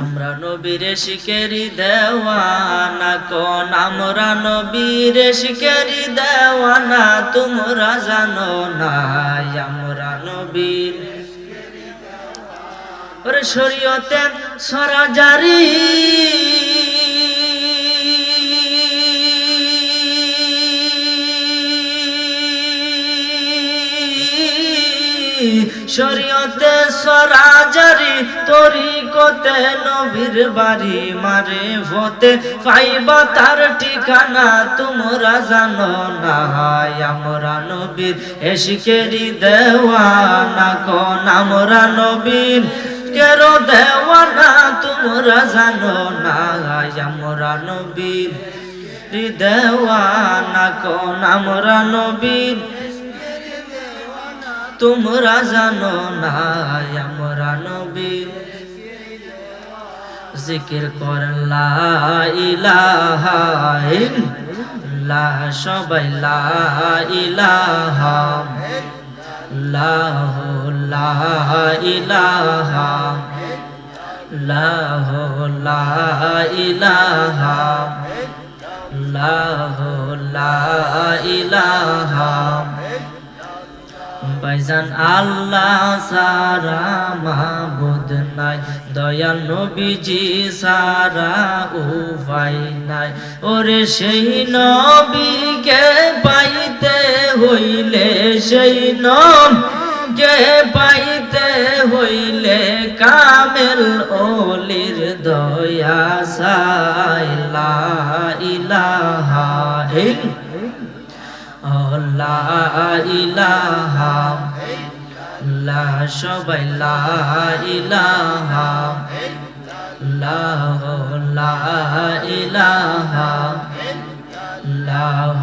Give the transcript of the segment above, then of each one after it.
আমরা নবীর শিকেরি দেওয়ানা, কোন আমরা নবীর শিকেরি দেওয়ানা, তোমরা জানো না আমরা নবীর ওরে শরীয়তে সরাজারি শরীয়তে সরাজারি তরিকতে নবীর বাড়ি মারে হতে পাইবা তার ঠিকানা তোমরা জানো না আমরা নবীর। এসিকেরি দেওয়ানা কোন আমরা নবীর। কেরো দেওয়ানা তোমরা জানো না আমরা নবীর। দেওয়ানা কোন আমরা নবীর। তোমরা জানো না আমরা নবীর জিকির কর লা সবাই লা ইলাহা লাহ ইলাহা লাহ ইলাহা লাহ ইলাহা বাইজান আল্লাহ সারা মাহবুদ নাই। দয়াল নবীজি সারা উপায় নাই। ওরে সেই নবীকে পাইতে হইলে, সেই নবকে পাইতে হইলে কামেল ওলির দয়া সাইলা ইলাহা ইল্লাল্লাহ লা ইলাহা লা সবাই লা ইলাহা, লাহ লা ইলাহা, লাহ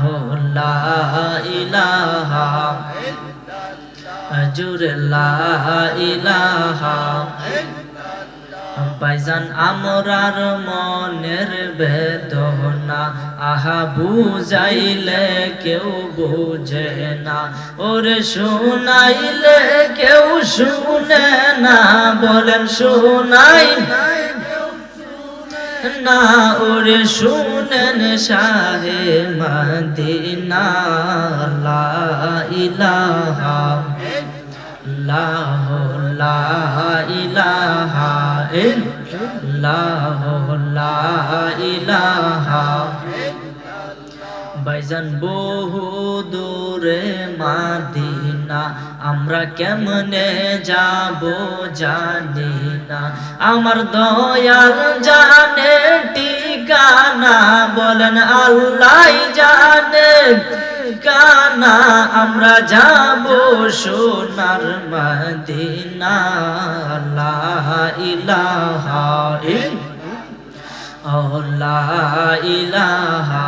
ইলাহা জুরে লা ইলাহা। বাইজান আমরার মনের বেদনা আহা বুঝাইলে কেউ বুঝে না। ওরে শুনাইলে কেউ শুনে না। বলেন শুনাই না। ওরে শুনেন শাহে মদিনা। লা ইলাহা লাহ লা ইলাহা লা ইলাহা বাইজান বহু দূরে মাদিনা, আমরা কেমনে যাব জানি না। আমার দয়াল জানে ঠিকানা, বলেন আল্লাহ জানে কানা আমরা যাব সোনার মদিনা লা ইলাহা ইলাহা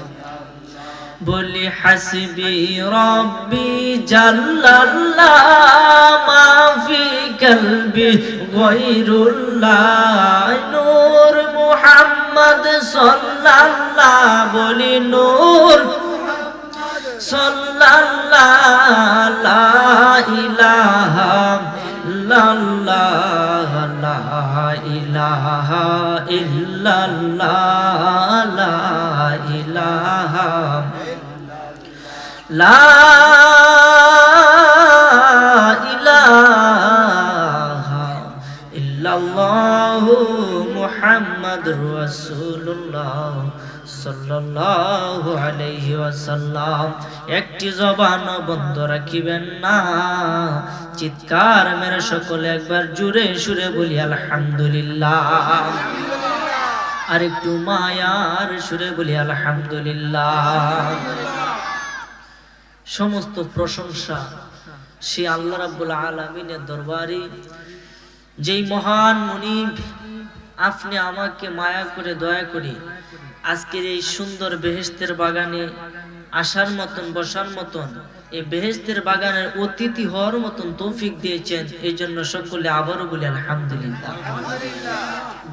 বলি, হাসবি রব্বি জাল্লাল্লাহ, মাফি কলবি গৈরুল্লাহ নূর মুহাম্মদ সাল্লাল্লাহ, বলি, নূর সাল্লাল্লাহ, লা লা ইলাহা ইল্লাল্লাহ লা ইলাহা ইল্লাল্লাহ মুহাম্মাদুর রাসূলুল্লাহ সাল্লাল্লাহু আলাইহি ওয়াসাল্লাম। একটি জবান বন্ধ রাখিবেন না। চিৎকার মেরে সকলে একবার জুড়ে সুরে বলি, আলহামদুলিল্লাহ। আর একটু মায়ার সুরে বলি, আলহামদুলিল্লাহ। সমস্ত প্রশংসা সে আল্লাহ রাব্বুল আলামিনের দরবারে। যেই মহান মনিব, আপনি আমাকে মায়া করে, দয়া করে আজকের এই সুন্দর বেহেস্তের বাগানে আসার মতন, বসার মতন, এই বেহেস্তের বাগানের অতিথি হওয়ার মতন তৌফিক দিয়েছেন, এই জন্য সকলে আবারও বলি, আলহামদুলিল্লাহ।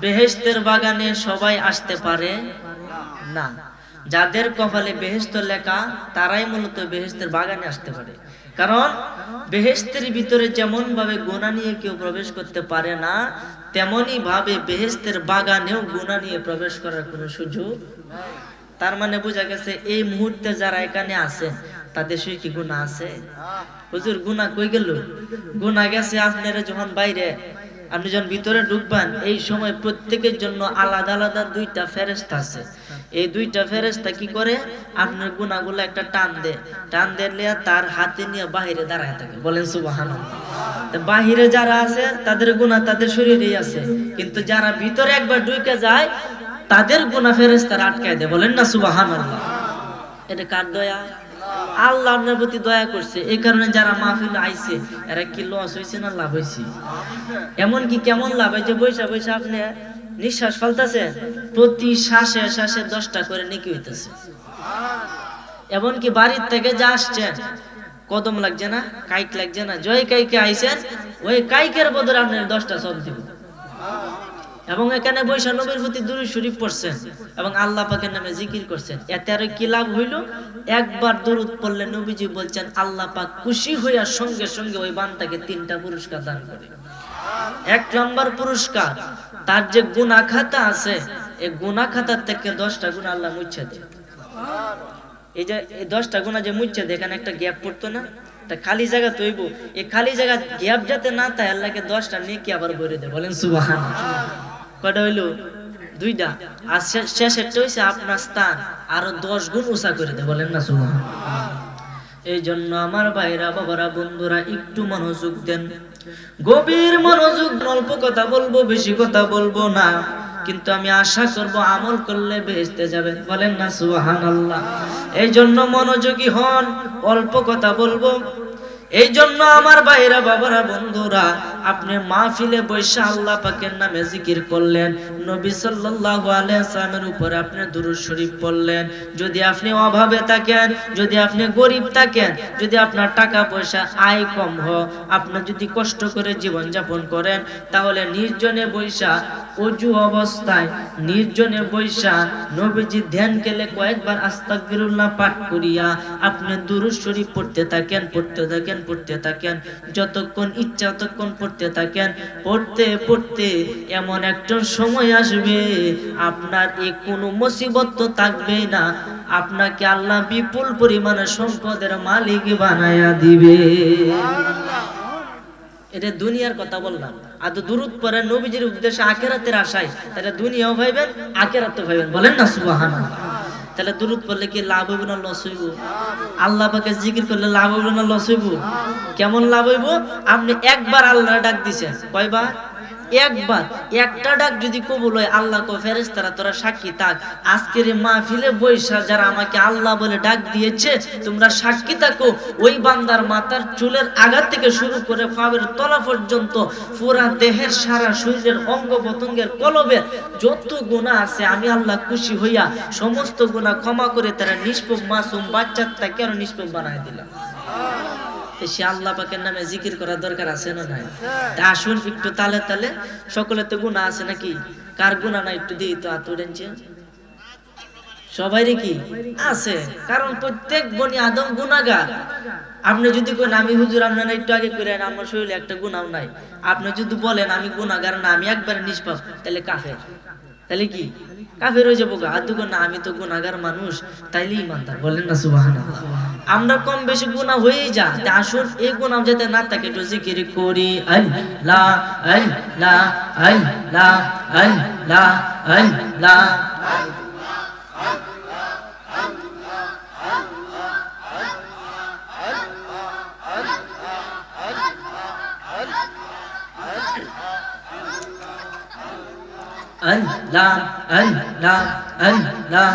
বেহেস্তের বাগানে সবাই আসতে পারে? না। যাদের কপালে বেহেস্ত লেখা তারাই মূলত বেহেস্তের বাগানে আসতে পারে। কারণ বেহেস্তের ভিতরে যেমন ভাবে গোনা নিয়ে কেউ প্রবেশ করতে পারে না তেমনি ভাবে বেহেস্তের বাগানেও গুণা নিয়ে প্রবেশ করার কোনো সুযোগ তার মানে বোঝা গেছে এই মুহূর্তে যারা এখানে আছে তাদের সে কি গুণা আছে? হুজুর গুণা কই গেল? গুণা গেছে আপনারা যখন বাইরে। আপনি যখন ভিতরে ঢুকবেন, এই সময় প্রত্যেকের জন্য আলাদা আলাদা দুইটা ফেরেস্তা আছে। এই দুইটা ফেরেস্তা কি করে? আপনার গুণাগুলো একটা টান দে টান দিলে তার হাতে নিয়ে বাহিরে দাঁড়ায় থাকে। বলেন সুবাহান বাহিরে যারা আছে, তাদের গুণা তাদের শরীরেই আছে। কিন্তু যারা ভিতরে একবার ঢুকে যায়, তাদের গুণা ফেরেস্তারা আটকায় দেয়। বলেন না সুবাহান এটা কার দয়া? আল্লাহ আপনার প্রতি দয়া করছে। এই কারণে যারা মাহফিল আইছে, এরা কি লস হয়েছে না লাভ হয়েছে এমন কি কেমন লাভ হয়েছে বৈশা বৈশা, আপনি নিঃশ্বাস ফালতেছে, প্রতি শ্বাসে শ্বাসে দশটা করে নেকি হইতেছে। এমনকি বাড়ির থেকে যা আসছেন, কদম লাগছে না, কাইক লাগছে না জয় কাইকে আইছেন, ওই কাইকের বদলে আপনার দশটা সব দিব। এবং এখানে বৈশা নবীর প্রতি দুরু শরীফ পড়ছেন এবং আল্লাহ পাকের নামে জিকির করছেন। এতে আর কি লাভ হইল? একবার দরুদ পড়লে নবীজি বলছেন, আল্লাহ পাক খুশি হইয়া সঙ্গে সঙ্গে ওই বান্দাকে তিনটা পুরস্কার দান করে। এক নম্বর পুরস্কার, তার যে গুণা খাতা আছে, এই গুণা খাতার থেকে দশটা গুণ আল্লাহ মুছে দেয় এই যে দশটা গুণা যে মুচ্ছে দেয়, এখানে একটা গ্যাপ পড়তো না? খালি জায়গা তৈব এই খালি জায়গা গ্যাপ যাতে না তাই আল্লাহকে দশটা নেকি আবার ভরে দেয়। বলেন সুবাহান কয়টা হইল? দুইটা। আর শে- শেষেরটা হইছে আপনার স্থান। আরও দশ গুণ উঁচা করে দেয় বলেন না সুবাহান এই জন্য আমার ভাইরা, বাবারা, বন্ধুরা, একটু মনোযোগ দেন। গভীর মনোযোগ অল্প কথা বলব, বেশি কথা বলব না। কিন্তু আমি আশা করব আমল করলে বেহেস্তে যাবেন, বলেন না সুহান আল্লাহ। এই জন্য মনোযোগী হন, অল্প কথা বলব। এই জন্য আমার ভাইরা, বাবারা, বন্ধুরা আপনি মাহফিলে বৈশা আল্লাহ পাকের নামে জিকির করলেন, নবী সাল্লাল্লাহু আলাইহি সাল্লামের উপরে আপনি দুরূদ শরীফ পড়লেন। যদি আপনি অভাবে থাকেন, যদি আপনি গরিব থাকেন, যদি আপনার টাকা পয়সা আয় কম হ আপনি যদি কষ্ট করে জীবন যাপন করেন, তাহলে নির্জনে বৈশা অজু অবস্থায়, নির্জনে বৈশা নবীজি ধ্যান কেলে কয়েকবার আস্তাগফিরুল্লাহ পাঠ করিয়া আপনি দুরূদ শরীফ পড়তে থাকেন পড়তে থাকেন পড়তে থাকেন। যতক্ষণ ইচ্ছা ততক্ষণ পড়তে থাকেন পড়তে পড়তে এমন একটা সময় আসবে। আপনার এ কোনো মুসিবত তো থাকবে না। আপনাকে আল্লাহ বিপুল পরিমাণে সম্পদের মালিক বানায়া দিবে। এটা দুনিয়ার কথা বললাম। আর তো দূরত পরে নবীজির উদ্দেশ্যে আখেরাতের আশায়। তাহলে দুনিয়াও ভাইবেন আখেরাতে ভাইবেন। বলেন না সুবাহান তাহলে দূরত পড়লে কি লাভ হইব না লস হইব? আল্লাহ পাকে জিকির করলে লাভ হইব না লস হইব? কেমন লাভ হইব? আপনি একবার আল্লাহ ডাক দিছেন। কয়বার? একবার, একটা ডাক যদি কবুল হয়, আল্লাহ কো ফেরেশতারা, তোরা সাক্ষী থাক। আজকের মাহফিলে বৈশা যারা আমাকে আল্লাহ বলে ডাক দিয়েছে, তোমরা সাক্ষী থাকো। ওই বান্দার মাথার চুলের আঘাত থেকে শুরু করে পাবের তলা পর্যন্ত, পুরা দেহের সারা শরীরের অঙ্গ প্রত্যঙ্গের কলবের যত গুণা আছে, আমি আল্লাহ খুশি হইয়া সমস্ত গুণা ক্ষমা করে তারা নিষ্পব মাসুম বাচ্চার তাকে আরও নিষ্পব বানায় দিলাম। সে আল্লাহ পাকের নামে জিকির করার দরকার আছে না নাই? তা আসুন একটু তালে তালে সকলে তো গুণা আছে নাকি? কার গুণা নাই একটু দিই তো সবাইরই কি? আছে। কারণ প্রত্যেক বনি আদম গুণাগার আপনি যদি কোন আমি হুজুর আপনারা একটু আগে করে আমার শরীরে একটা গুণাও নাই। আপনি যদি বলেন আমি গুণাগার না আমি একবারে নিষ্পাপ তাহলে কাফের। তাহলে কি? কাফের হয়ে যাব গা। আদু না আমি তো গুণাগার মানুষ। তাইলে ইমানদার বলেন না সুবহানাল্লাহ। আমরা কম বেশি গুণা হয়েই যা তা আসুন এই গুণা যাতে না থাকে, একটু জিকির করি। আল্লাহ। আল্লাহ আল্লাহ আল্লাহ।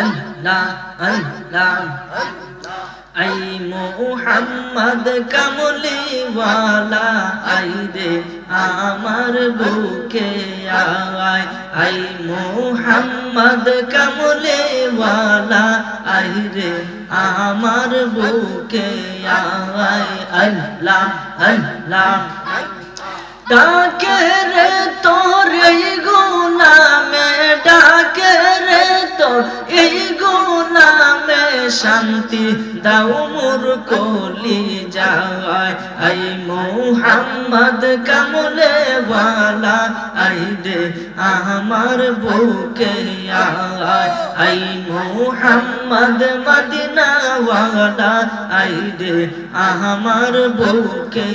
আল্লাহ আল্লাহ আই মোহাম্মদ কামলি ওয়ালা আই রে আমার বুকে আয় আই মোহাম্মদ কামলে ওয়ালা আই রে আমার বুকে আয় আল্লাহ আল্লাহ। ডাকে রে তোর এই গুনামে ডাকে রে তোর এই গুনামে শান্তি দাও মোর কলি যায় আই মোহাম্মদ কামলে ওয়ালা, আই রে আমার বুকে আয় আই মোহাম্মদ মদিনা আই রে আমার বুকে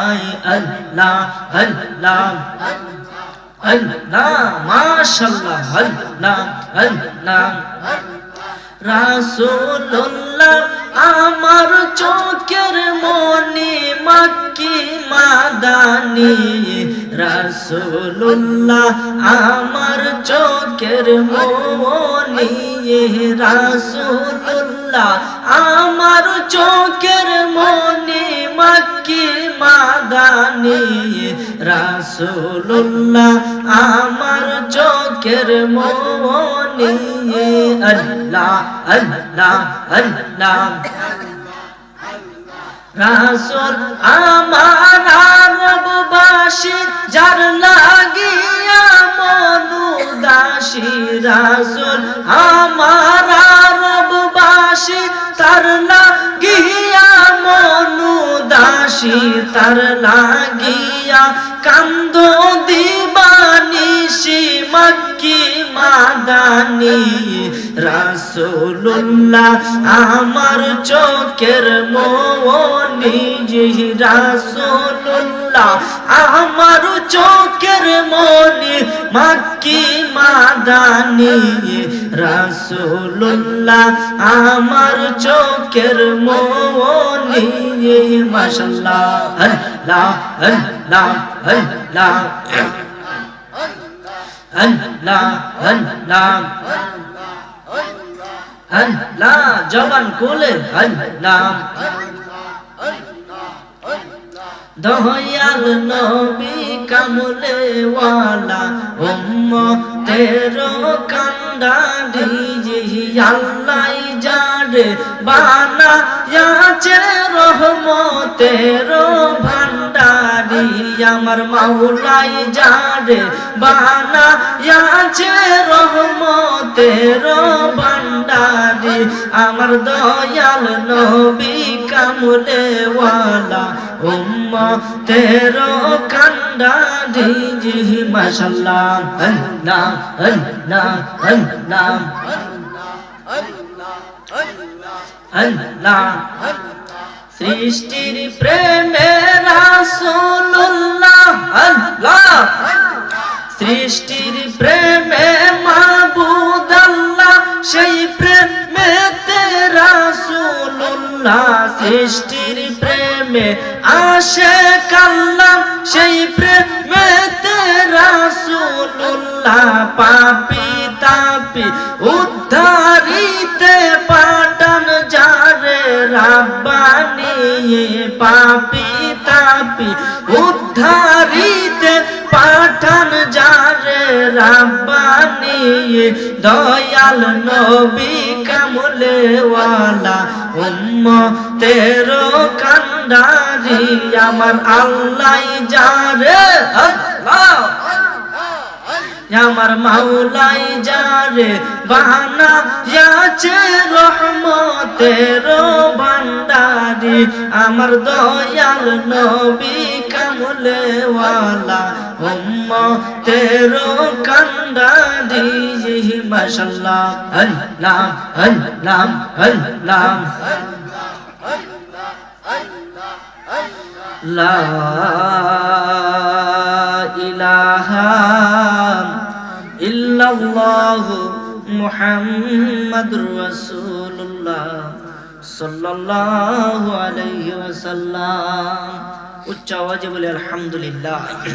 আয় আল্লাহ আল্লাহ আমার চোখের মনি মাক্কি মাদানি। রাসূলুল্লাহ আমার চোখের মনি, রাসূলুল্লাহ আমার চোখের মনি মাক্কি মাদানি রাসূলুল্লাহ আমার চোখের মনি। আল্লাহ আল্লাহ আল্লাহ। রাসূল আমার আরববাসী, যার লাগিয়া মনুদাসী রাসূল আমার মনুদাসী তার লাগিয়া কান্দ দিবানিসি মক্কি মাদানি রাসুল্লাহ আমার চোখের মনি জি রাসূলুল্লাহ আমার চোখের মনি মক্কি মাদানি, রাসূলুল্লাহ, আমার চোখের মনি, মাশাআল্লাহ, আল্লাহ আল্লাহ আল্লাহ আল্লাহ আল্লাহ আল্লাহ জবান কোলে আল্লাহ দয়াল নবী কামলে ওয়ালা উম্ম তেরো কান্দা দিজি আল্লাহ যারে বানা ইয়াছে রহমতের ভান্ডারি আমার মাওলাই যারে বানা ইয়াছে রহমতের ভান্ডারি আমার দয়াল নবী কামলে ওয়ালা উম্ম, তেরো কান্ডারি জি মাশাল্লাহ, আল্লাহ আল্লাহ আল্লাহ আল্লাহ সৃষ্টির প্রেমে রাসূলুল্লাহ, আল্লাহ। সৃষ্টির প্রেমে মাবুদ আল্লাহ, সেই প্রেমেতে রাসূলুল্লাহ সৃষ্টির প্রেমে আসে কাল্লাম সেই প্রেমেতে রাসূলুল্লাহ পাপি তাপি উদ্ধারিতে পাটান যারে রাব্বানি পাপি তাপি। উদ্ধারিতে পাঠান যারে রাব্বানি। দয়াল নবী কামলে ওয়ালা উম্ম তেরো কান্ডারি। আমার আল্লাহ যারে আল্লাহ। আমার মাওলাই যারে বাহানা যাচ্ছে রহমতের ভান্ডারি আমার দয়াল নবী কামলে ওয়ালা উম্ম তেরো কান্ডারি মাশাল্লাহ আল্লাহ আল্লাহ আল্লাহ লা ইলাহা ইল্লাল্লাহু মুহাম্মাদুর রাসূলুল্লাহ সাল্লাল্লাহু আলাইহি ওয়াসাল্লাম। উচ্চ আওয়াজে বলে আলহামদুলিল্লাহ।